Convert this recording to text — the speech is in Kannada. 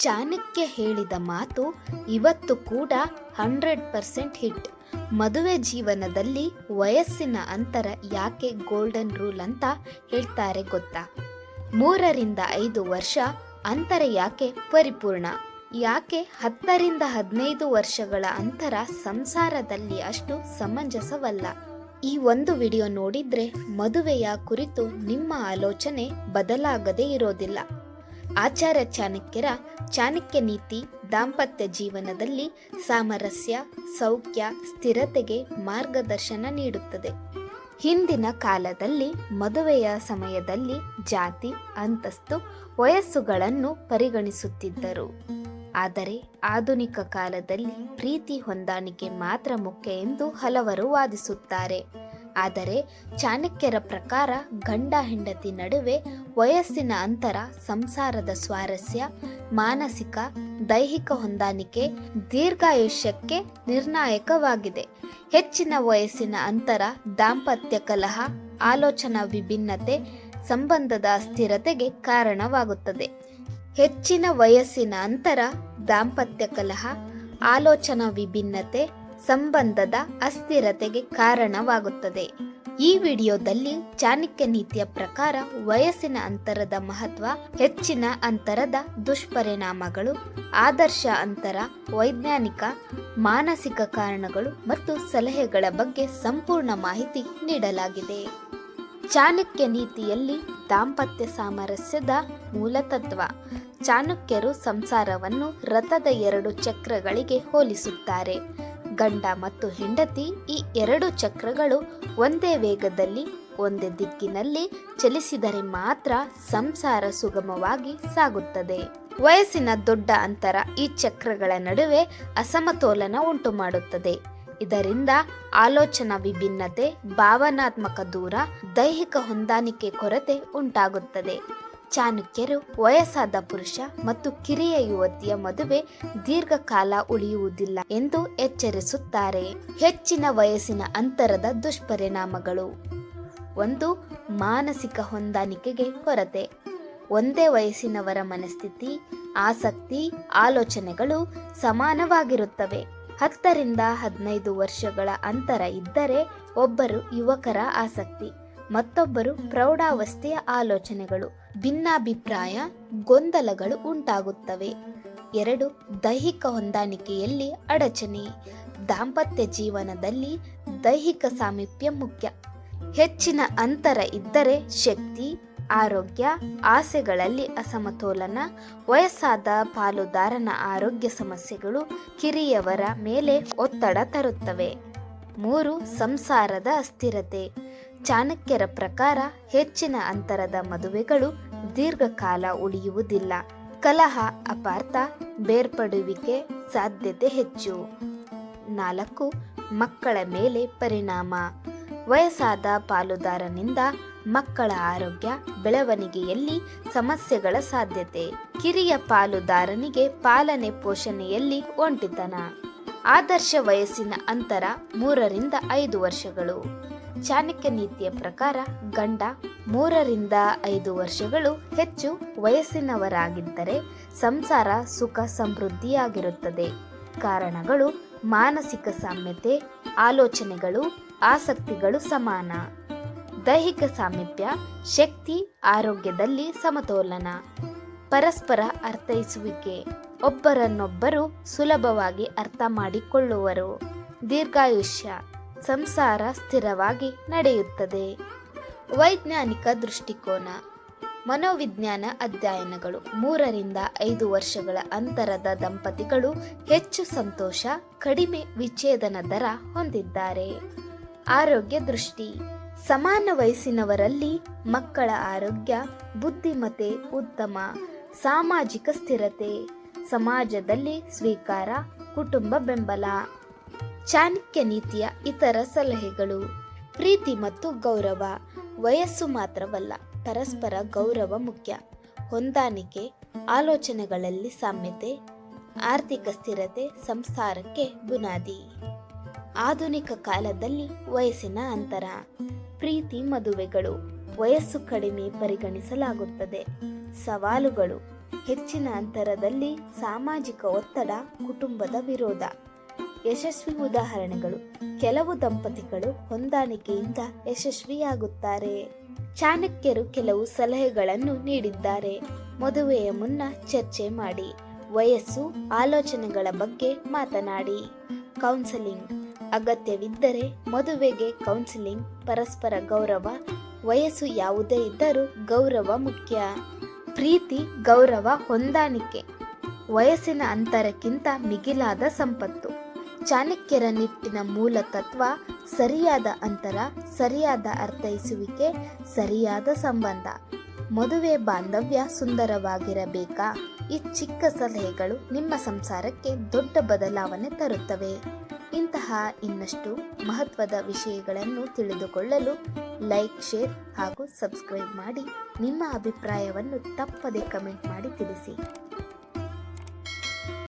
ಚಾಣಕ್ಯ ಹೇಳಿದ ಮಾತು ಇವತ್ತು ಕೂಡ ಹಂಡ್ರೆಡ್ ಪರ್ಸೆಂಟ್ ಹಿಟ್. ಮದುವೆ ಜೀವನದಲ್ಲಿ ವಯಸ್ಸಿನ ಅಂತರ ಯಾಕೆ ಗೋಲ್ಡನ್ ರೂಲ್ ಅಂತ ಹೇಳ್ತಾರೆ ಗೊತ್ತಾ? ಮೂರರಿಂದ ಐದು ವರ್ಷ ಅಂತರ ಯಾಕೆ ಪರಿಪೂರ್ಣ? ಯಾಕೆ ಹತ್ತರಿಂದ ಹದಿನೈದು ವರ್ಷಗಳ ಅಂತರ ಸಂಸಾರದಲ್ಲಿ ಅಷ್ಟು ಸಮಂಜಸವಲ್ಲ? ಈ ಒಂದು ವಿಡಿಯೋ ನೋಡಿದ್ರೆ ಮದುವೆಯ ಕುರಿತು ನಿಮ್ಮ ಆಲೋಚನೆ ಬದಲಾಗದೇ ಇರೋದಿಲ್ಲ. ಆಚಾರ್ಯ ಚಾಣಕ್ಯರ ಚಾಣಕ್ಯ ನೀತಿ ದಾಂಪತ್ಯ ಜೀವನದಲ್ಲಿ ಸಾಮರಸ್ಯ, ಸೌಖ್ಯ, ಸ್ಥಿರತೆಗೆ ಮಾರ್ಗದರ್ಶನ ನೀಡುತ್ತದೆ. ಹಿಂದಿನ ಕಾಲದಲ್ಲಿ, ಮದುವೆಯ ಸಮಯದಲ್ಲಿ ಜಾತಿ, ಅಂತಸ್ತು, ವಯಸ್ಸುಗಳನ್ನು ಪರಿಗಣಿಸುತ್ತಿದ್ದರು. ಆದರೆ ಆಧುನಿಕ ಕಾಲದಲ್ಲಿ ಪ್ರೀತಿ ಹೊಂದಾಣಿಕೆ ಮಾತ್ರ ಮುಖ್ಯ ಎಂದು ಹಲವರು ವಾದಿಸುತ್ತಾರೆ. ಆದರೆ ಚಾಣಕ್ಯರ ಪ್ರಕಾರ ಗಂಡ ಹೆಂಡತಿ ನಡುವೆ ವಯಸ್ಸಿನ ಅಂತರ, ಸಂಸಾರದ ಸ್ವಾರಸ್ಯ, ಮಾನಸಿಕ, ದೈಹಿಕ ಹೊಂದಾಣಿಕೆ, ದೀರ್ಘಾಯುಷ್ಯಕ್ಕೆ ನಿರ್ಣಾಯಕವಾಗಿದೆ. ಹೆಚ್ಚಿನ ವಯಸ್ಸಿನ ಅಂತರ, ದಾಂಪತ್ಯ ಕಲಹ, ಆಲೋಚನಾ ವಿಭಿನ್ನತೆ ಸಂಬಂಧದ ಅಸ್ಥಿರತೆಗೆ ಕಾರಣವಾಗುತ್ತದೆ. ಹೆಚ್ಚಿನ ವಯಸ್ಸಿನ ಅಂತರ, ದಾಂಪತ್ಯ ಕಲಹ, ಆಲೋಚನಾ ವಿಭಿನ್ನತೆ ಸಂಬಂಧದ ಅಸ್ಥಿರತೆಗೆ ಕಾರಣವಾಗುತ್ತದೆ. ಈ ವಿಡಿಯೋದಲ್ಲಿ ಚಾಣಕ್ಯ ನೀತಿಯ ಪ್ರಕಾರ ವಯಸ್ಸಿನ ಅಂತರದ ಮಹತ್ವ, ಹೆಚ್ಚಿನ ಅಂತರದ ದುಷ್ಪರಿಣಾಮಗಳು, ಆದರ್ಶ ಅಂತರ, ವೈಜ್ಞಾನಿಕ, ಮಾನಸಿಕ ಕಾರಣಗಳು ಮತ್ತು ಸಲಹೆಗಳ ಬಗ್ಗೆ ಸಂಪೂರ್ಣ ಮಾಹಿತಿ ನೀಡಲಾಗಿದೆ. ಚಾಣಕ್ಯ ನೀತಿಯಲ್ಲಿ ದಾಂಪತ್ಯ ಸಾಮರಸ್ಯದ ಮೂಲತತ್ವ ಚಾಣಕ್ಯರು ಸಂಸಾರವನ್ನು ರಥದ ಎರಡು ಚಕ್ರಗಳಿಗೆ ಹೋಲಿಸುತ್ತಾರೆ. ಗಂಡ ಮತ್ತು ಹೆಂಡತಿ ಈ ಎರಡು ಚಕ್ರಗಳು ಒಂದೇ ವೇಗದಲ್ಲಿ, ಒಂದೇ ದಿಕ್ಕಿನಲ್ಲಿ ಚಲಿಸಿದರೆ ಮಾತ್ರ ಸಂಸಾರ ಸುಗಮವಾಗಿ ಸಾಗುತ್ತದೆ. ವಯಸ್ಸಿನ ದೊಡ್ಡ ಅಂತರ ಈ ಚಕ್ರಗಳ ನಡುವೆ ಅಸಮತೋಲನ ಉಂಟು ಮಾಡುತ್ತದೆ ಇದರಿಂದ ಆಲೋಚನಾ ವಿಭಿನ್ನತೆ, ಭಾವನಾತ್ಮಕ ದೂರ, ದೈಹಿಕ ಹೊಂದಾಣಿಕೆ ಕೊರತೆ ಉಂಟಾಗುತ್ತದೆ. ಚಾಣಕ್ಯರು, ವಯಸ್ಸಾದ ಪುರುಷ ಮತ್ತು ಕಿರಿಯ ಯುವತಿಯ ಮದುವೆ ದೀರ್ಘಕಾಲ ಉಳಿಯುವುದಿಲ್ಲ ಎಂದು ಎಚ್ಚರಿಸುತ್ತಾರೆ. ಹೆಚ್ಚಿನ ವಯಸ್ಸಿನ ಅಂತರದ ದುಷ್ಪರಿಣಾಮಗಳು. ಒಂದು, ಮಾನಸಿಕ ಹೊಂದಾಣಿಕೆಗೆ ಕೊರತೆ. ಒಂದೇ ವಯಸ್ಸಿನವರ ಮನಸ್ಥಿತಿ, ಆಸಕ್ತಿ, ಆಲೋಚನೆಗಳು ಸಮಾನವಾಗಿರುತ್ತವೆ. ಹತ್ತರಿಂದ ಹದಿನೈದು ವರ್ಷಗಳ ಅಂತರ ಇದ್ದರೆ ಒಬ್ಬರು ಯುವಕರ ಆಸಕ್ತಿ. ಮತ್ತೊಬ್ಬರು ಪ್ರೌಢಾವಸ್ಥೆಯ ಆಲೋಚನೆಗಳು, ಭಿನ್ನಾಭಿಪ್ರಾಯ, ಗೊಂದಲಗಳು ಉಂಟಾಗುತ್ತವೆ. ಎರಡು, ದೈಹಿಕ ಹೊಂದಾಣಿಕೆಯಲ್ಲಿ ಅಡಚಣೆ. ದಾಂಪತ್ಯ ಜೀವನದಲ್ಲಿ ದೈಹಿಕ ಸಾಮೀಪ್ಯ ಮುಖ್ಯ. ಹೆಚ್ಚಿನ ಅಂತರ ಇದ್ದರೆ ಶಕ್ತಿ, ಆರೋಗ್ಯ, ಆಸೆಗಳಲ್ಲಿ ಅಸಮತೋಲನ, ವಯಸ್ಸಾದ ಪಾಲುದಾರನ ಆರೋಗ್ಯ ಸಮಸ್ಯೆಗಳು ಕಿರಿಯವರ ಮೇಲೆ ಒತ್ತಡ ತರುತ್ತವೆ. ಮೂರು, ಸಂಸಾರದ ಅಸ್ಥಿರತೆ. ಚಾಣಕ್ಯರ ಪ್ರಕಾರ ಹೆಚ್ಚಿನ ಅಂತರದ ಮದುವೆಗಳು ದೀರ್ಘಕಾಲ ಉಳಿಯುವುದಿಲ್ಲ. ಕಲಹ, ಅಪಾರ್ಥ, ಬೇರ್ಪಡುವಿಕೆ ಸಾಧ್ಯತೆ ಹೆಚ್ಚು. ನಾಲ್ಕು, ಮಕ್ಕಳ ಮೇಲೆ ಪರಿಣಾಮ. ವಯಸ್ಸಾದ ಪಾಲುದಾರನಿಂದ ಮಕ್ಕಳ ಆರೋಗ್ಯ, ಬೆಳವಣಿಗೆಯಲ್ಲಿ ಸಮಸ್ಯೆಗಳ ಸಾಧ್ಯತೆ. ಕಿರಿಯ ಪಾಲುದಾರನಿಗೆ ಪಾಲನೆ ಪೋಷಣೆಯಲ್ಲಿ ಒಂಟಿತನ. ಆದರ್ಶ ವಯಸ್ಸಿನ ಅಂತರ ಮೂರರಿಂದ ಐದು ವರ್ಷಗಳು. ಚಾಣಕ್ಯ ನೀತಿಯ ಪ್ರಕಾರ ಗಂಡ ಮೂರರಿಂದ ಐದು ವರ್ಷಗಳು ಹೆಚ್ಚು ವಯಸ್ಸಿನವರಾಗಿದ್ದರೆ ಸಂಸಾರ ಸುಖ ಸಮೃದ್ಧಿಯಾಗಿರುತ್ತದೆ. ಕಾರಣಗಳು ಮಾನಸಿಕ ಸಾಮ್ಯತೆ, ಆಲೋಚನೆಗಳು, ಆಸಕ್ತಿಗಳು ಸಮಾನ. ದೈಹಿಕ ಸಾಮೀಪ್ಯ ಶಕ್ತಿ, ಆರೋಗ್ಯದಲ್ಲಿ ಸಮತೋಲನ. ಪರಸ್ಪರ ಅರ್ಥೈಸುವಿಕೆ. ಒಬ್ಬರನ್ನೊಬ್ಬರು ಸುಲಭವಾಗಿ ಅರ್ಥ ಮಾಡಿಕೊಳ್ಳುವರು. ದೀರ್ಘಾಯುಷ್ಯ. ಸಂಸಾರ ಸ್ಥಿರವಾಗಿ ನಡೆಯುತ್ತದೆ. ವೈಜ್ಞಾನಿಕ ದೃಷ್ಟಿಕೋನ. ಮನೋವಿಜ್ಞಾನ ಅಧ್ಯಯನಗಳು. ಮೂರರಿಂದ ಐದು ವರ್ಷಗಳ ಅಂತರದ ದಂಪತಿಗಳು ಹೆಚ್ಚು ಸಂತೋಷ, ಕಡಿಮೆ ವಿಚ್ಛೇದನ ದರ ಹೊಂದಿದ್ದಾರೆ. ಆರೋಗ್ಯ ದೃಷ್ಟಿ. ಸಮಾನ ವಯಸ್ಸಿನವರಲ್ಲಿ ಮಕ್ಕಳ ಆರೋಗ್ಯ ಬುದ್ಧಿಮತೆ ಉತ್ತಮ, ಸಾಮಾಜಿಕ ಸ್ಥಿರತೆ, ಸಮಾಜದಲ್ಲಿ ಸ್ವೀಕಾರ, ಕುಟುಂಬ ಬೆಂಬಲ. ಚಾಣಕ್ಯ ನೀತಿಯ ಇತರ ಸಲಹೆಗಳು. ಪ್ರೀತಿ ಮತ್ತು ಗೌರವ. ವಯಸ್ಸು ಮಾತ್ರವಲ್ಲ, ಪರಸ್ಪರ ಗೌರವ ಮುಖ್ಯ. ಹೊಂದಾಣಿಕೆ, ಆಲೋಚನೆಗಳಲ್ಲಿ ಸಾಮ್ಯತೆ, ಆರ್ಥಿಕ ಸ್ಥಿರತೆ, ಸಂಸಾರಕ್ಕೆ ಬುನಾದಿ. ಆಧುನಿಕ ಕಾಲದಲ್ಲಿ ವಯಸ್ಸಿನ ಅಂತರ. ಪ್ರೀತಿ ಮದುವೆಗಳು. ವಯಸ್ಸು ಕಡಿಮೆ ಪರಿಗಣಿಸಲಾಗುತ್ತದೆ. ಸವಾಲುಗಳು. ಹೆಚ್ಚಿನ ಅಂತರದಲ್ಲಿ ಸಾಮಾಜಿಕ ಒತ್ತಡ, ಕುಟುಂಬದ ವಿರೋಧ. ಯಶಸ್ವಿ ಉದಾಹರಣೆಗಳು. ಕೆಲವು ದಂಪತಿಗಳು ಹೊಂದಾಣಿಕೆಯಿಂದ ಯಶಸ್ವಿಯಾಗುತ್ತಾರೆ. ಚಾಣಕ್ಯರು ಕೆಲವು ಸಲಹೆಗಳನ್ನು ನೀಡಿದ್ದಾರೆ. ಮದುವೆಯ ಮುನ್ನ ಚರ್ಚೆ ಮಾಡಿ. ವಯಸ್ಸು, ಆಲೋಚನೆಗಳ ಬಗ್ಗೆ ಮಾತನಾಡಿ. ಕೌನ್ಸೆಲಿಂಗ್. ಅಗತ್ಯವಿದ್ದರೆ ಮದುವೆಗೆ ಕೌನ್ಸಿಲಿಂಗ್, ಪರಸ್ಪರ ಗೌರವ. ವಯಸ್ಸು ಯಾವುದೇ ಇದ್ದರೂ ಗೌರವ ಮುಖ್ಯ. ಪ್ರೀತಿ, ಗೌರವ ಹೊಂದಾಣಿಕೆ. ವಯಸ್ಸಿನ ಅಂತರಕ್ಕಿಂತ ಮಿಗಿಲಾದ ಸಂಪತ್ತು. ಚಾಣಕ್ಯರ ನಿಟ್ಟಿನ ಮೂಲ ತತ್ವ ಸರಿಯಾದ ಅಂತರ, ಸರಿಯಾದ ಅರ್ಥೈಸುವಿಕೆ, ಸರಿಯಾದ ಸಂಬಂಧ. ಮದುವೆ ಬಾಂಧವ್ಯ ಸುಂದರವಾಗಿರಬೇಕಾ? ಈ ಚಿಕ್ಕ ಸಲಹೆಗಳು ನಿಮ್ಮ ಸಂಸಾರಕ್ಕೆ ದೊಡ್ಡ ಬದಲಾವಣೆ ತರುತ್ತವೆ. ಇಂತಹ ಇನ್ನಷ್ಟು ಮಹತ್ವದ ವಿಷಯಗಳನ್ನು ತಿಳಿದುಕೊಳ್ಳಲು ಲೈಕ್, ಶೇರ್ ಹಾಗೂ ಸಬ್ಸ್ಕ್ರೈಬ್ ಮಾಡಿ. ನಿಮ್ಮ ಅಭಿಪ್ರಾಯವನ್ನು ತಪ್ಪದೆ ಕಮೆಂಟ್ ಮಾಡಿ ತಿಳಿಸಿ.